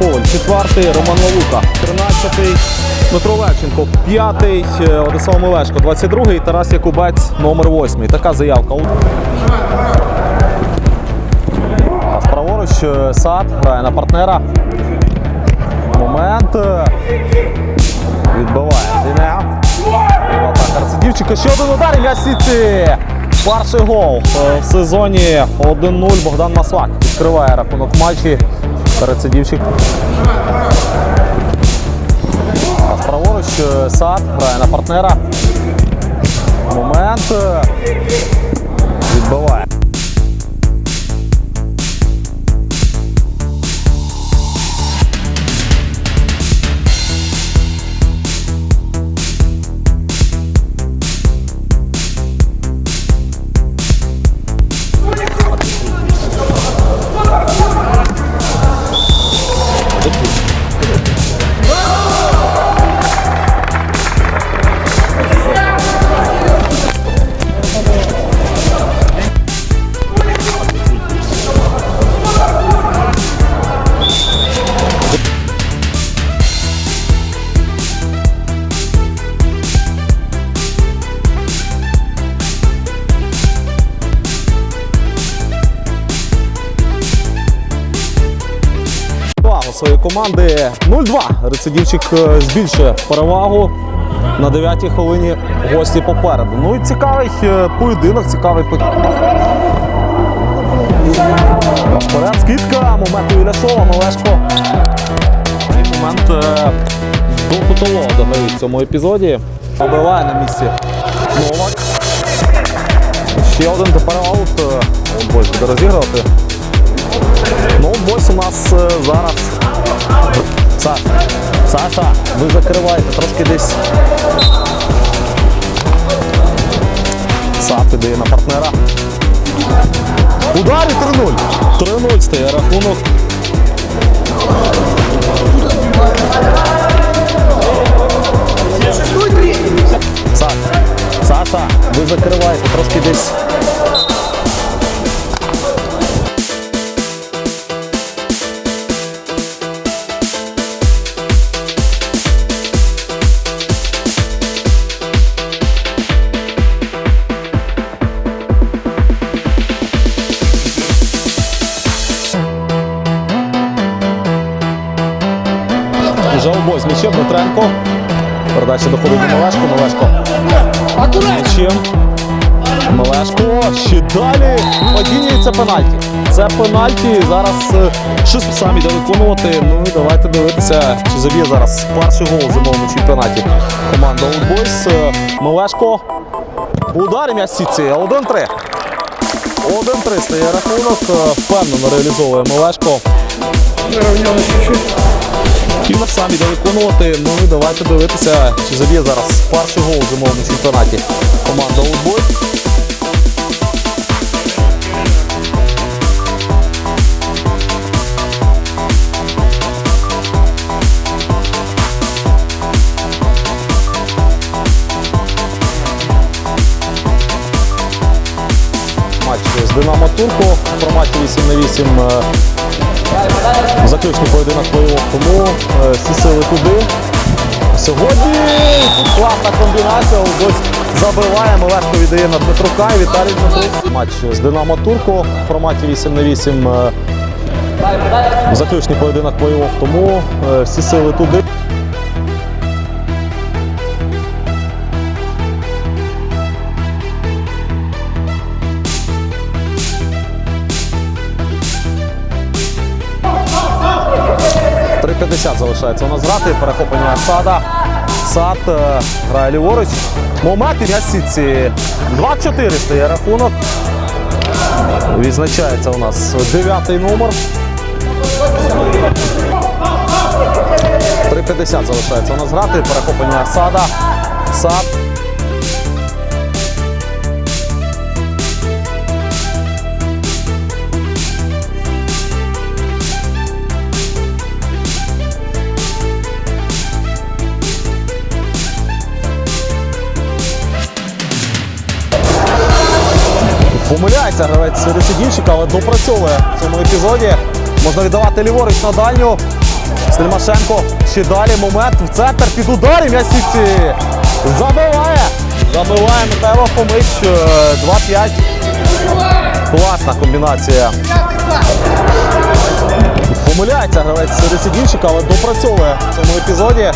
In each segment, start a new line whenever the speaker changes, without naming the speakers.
Коваль, четвертий, Роман Лалука, тринадцятий, Дмитро Левченко, п'ятий, е, Владислав Милешко, 22-й, Тарас Якубець, номер восьмий. Така заявка. Праворуч е, Сад грає на партнера. Момент. е, Відбиває Дінега. Атака Рацидівчика. Ще один удар і. Перший гол е, в сезоні 1-0. Богдан Маслак відкриває рахунок матчі. Рецидівчик. Праворуч е, Сад грає на партнера. Момент. е, Відбиває. Команди 0-2. Рецидівчик е, збільшує перевагу. На 9-й хвилині гості попереду. Ну і цікавий е, поєдинок, цікавий Вперед, скидка, момент у Іляшова, Малешко. Цей момент е, до кутового додають в цьому епізоді. Побиває на місці Новак. Ще один тепер аут. Е, Ось буде розігрувати. Ну, ось у нас е, зараз. Саш, Саша, ви закриваєте трошки десь. Сад іде на партнера. Удар і 3-0. 3-0 стає рахунок. Саш, Саша, ви закриваєте трошки десь. З Петренко. Передача доходить до Малешко. Малешко. М'ячем. Малешко. Ще далі. Падіння це пенальті. Це пенальті. Зараз е, щось сам іде виконувати. Ну і давайте дивитися, чи заб'є зараз перший гол зимовому чемпіонаті команда Old Boys. Е, Малешко. Удар м'яч сітці. 1-3. 1-3 стає рахунок. Е, Впевнено реалізовує Малешко. І на сам іде виконувати. Ну і давайте дивитися, чи заб'є зараз перший гол в зимовому чемпіонаті команда Олдбой. Матч з Динамо Турку в форматі 8 на 8 заключний поєдинок плей-офф, тому е, всі сили туди. Сьогодні класна комбінація. Ось забиває, легко віддає на Дмитрука і Віталій Дмитрук. Матч з Динамо Турко в форматі 8 на 8 е, заключний поєдинок плей-офф, тому е, всі сили туди. Три 3.50 залишається у нас грати. Перехоплення сада. Сад е, грає ліворуч. Момент і м'яч сітці. 2-4 стає рахунок. Відзначається у нас дев'ятий номер. 3.50 залишається у нас грати. Перехоплення сада. Сад. Помиляється гравець Ресидівчика, але допрацьовує в цьому епізоді. Можна віддавати ліворуч на дальню. Стельмашенко. Ще далі момент в центр під удар. і М'яч. Забиває. Забиває Михайло Фомич. Е, 2-5. Класна комбінація. Помиляється гравець Ресидівчика, але допрацьовує в цьому епізоді.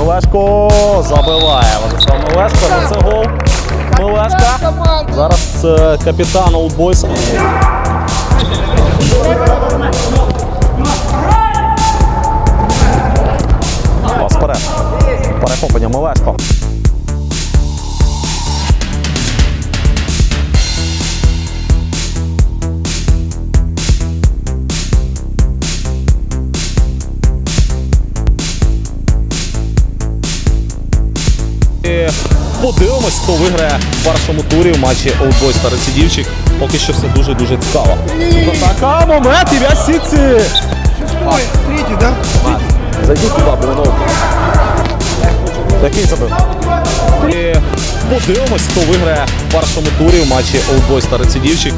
Мелешко забиває. Владислав Мелешко. Це гол. Мелешка. Зараз е, капітан Олдбойс. Хто виграє в першому турі в матчі Олдбойс та Рецидівчик. Поки що все дуже-дуже цікаво. Така момент і м'яч сітці.
Третий, да?
Зайдіть туди, Богданов. Який забив? І подивимось, хто виграє в першому турі в матчі Олдбойс та Рецидівчик.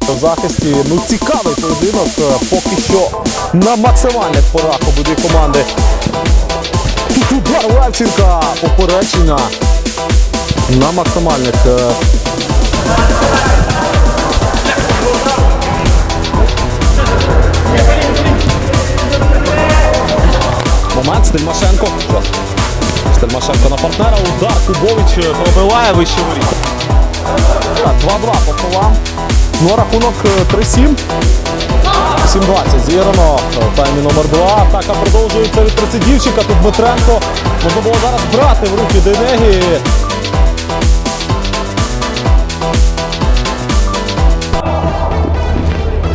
В захисті ну цікавий поєдинок, е, поки що на максимальних порах обидві команди. Тут удар Левченка, поперечення на максимальних. е, Момент Стельмашенко. Стельмашенко на партнера. Удар Кубович е, пробиває вище воріт. Так, 2-2 пополам. Ну, рахунок е, 3-7. 7-20 зіграно. В Таймі номер 2. Атака продовжується від Трацидівчика. Тут Дмитренко. Можна було зараз брати в руки Денегі.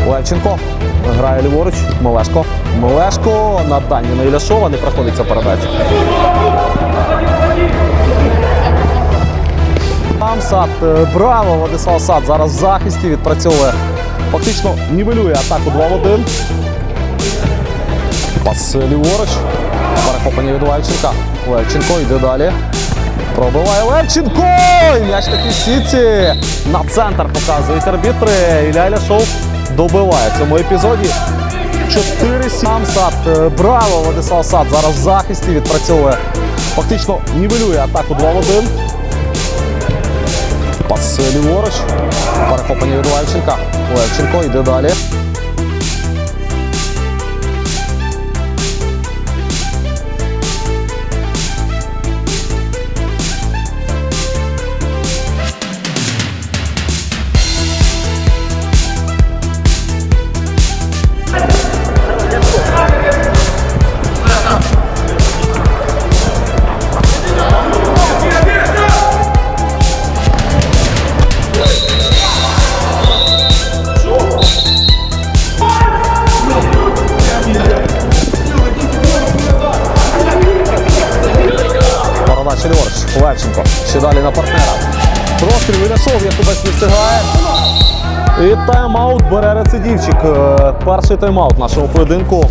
Левченко грає ліворуч. Мелешко. Мелешко на дальню на Іляшова не проходиться передача. Там сад. е, Браво! Владислав Сад зараз в захисті відпрацьовує. Фактично нівелює атаку 2 в 1. Пас ліворуч. Перехоплення від Левченка. Левченко йде далі. Пробиває Левченко! І М'яч таки в сітці. На центр показують арбітри. Ілля Ляшов добиває в цьому епізоді. 4-7 сад. Е, Браво! Владислав Сад зараз в захисті відпрацьовує. Фактично нівелює атаку 2 в 1. Пас ліворуч. Перехоплення від Левченка. Левченко йде далі. Далі на партнера. Простріл відійшов, Якубець не встигає. І тайм-аут бере рецидівчик. Е, Перший тайм-аут нашого поєдинку.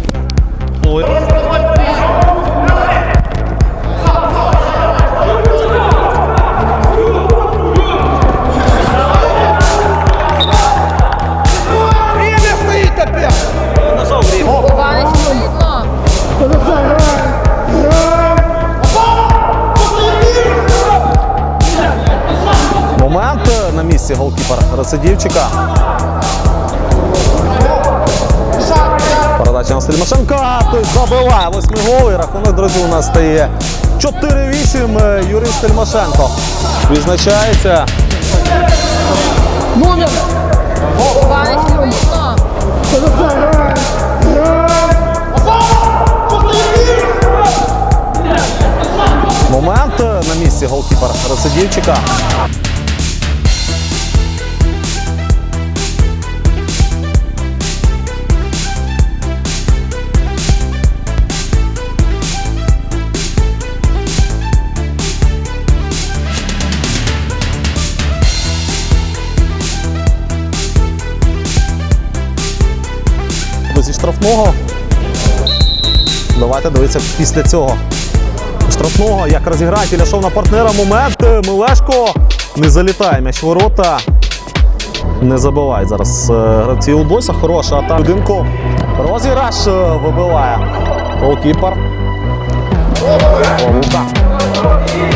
Стельмашенка. Той забиває восьмий рахунок, друзі, у нас стає 4-8. Е, Юрій Стельмашенко відзначається.
Номер.
Момент е, на місці голкіпер рецидівчика. Штрафного. Давайте дивитися після цього штрафного, як розіграє Іляшов на партнера. Момент. Милешко не залітає м'яч ворота. Не забиває зараз е, гравці Улбойса. Хороша атака. Будинку. Розіграш е, вибиває. Голкіпер. Лука.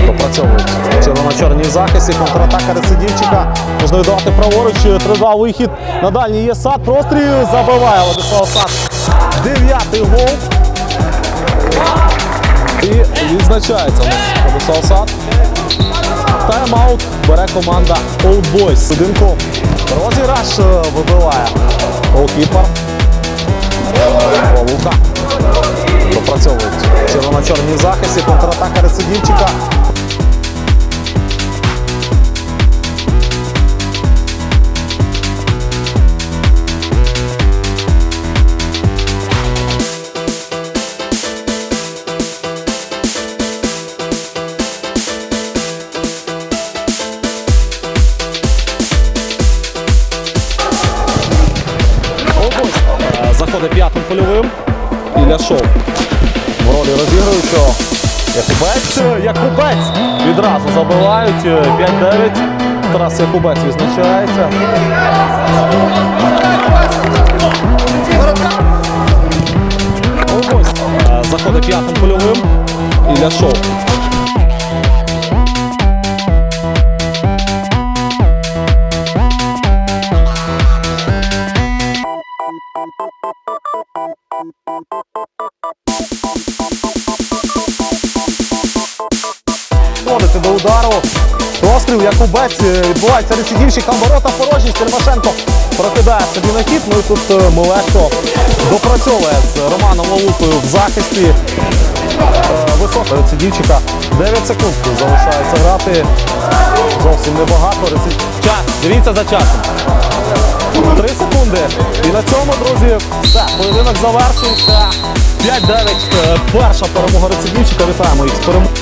Допрацьовують. Червоно-чорній захисті. Контратака рецидівчика. Можна віддавати праворуч. 3-2 вихід. На дальній є сад. Простріл. Забиває Владислав Сад. Дев'ятий гол. І відзначається у нас Владислав Сад. Тайм-аут бере команда Old Boys. Будинку розіграш е, вибиває голкіпер. Лука. Допрацьовують. Червоно-чорні захисті. Контратака рецидівчика. 9, 5-9. Е, Тарас Якубець визначається. Е, Заходить п'ятим польовим і ляшов. Удару. Розстріл, Якубець, відбувається рецидівщик, там ворота порожні, Стельмашенко прокидає собі на хід. Ну і тут е, Милешко допрацьовує з Романом Лалукою в захисті. Е, Висока рецидівчика. 9 секунд залишається грати. Зовсім небагато. Рецид... Час, дивіться за часом. 3 секунди. І на цьому, друзі, все, поєдинок завершується. 5-9. Е, Перша перемога рецидівчика. Вітаємо їх з перемогою.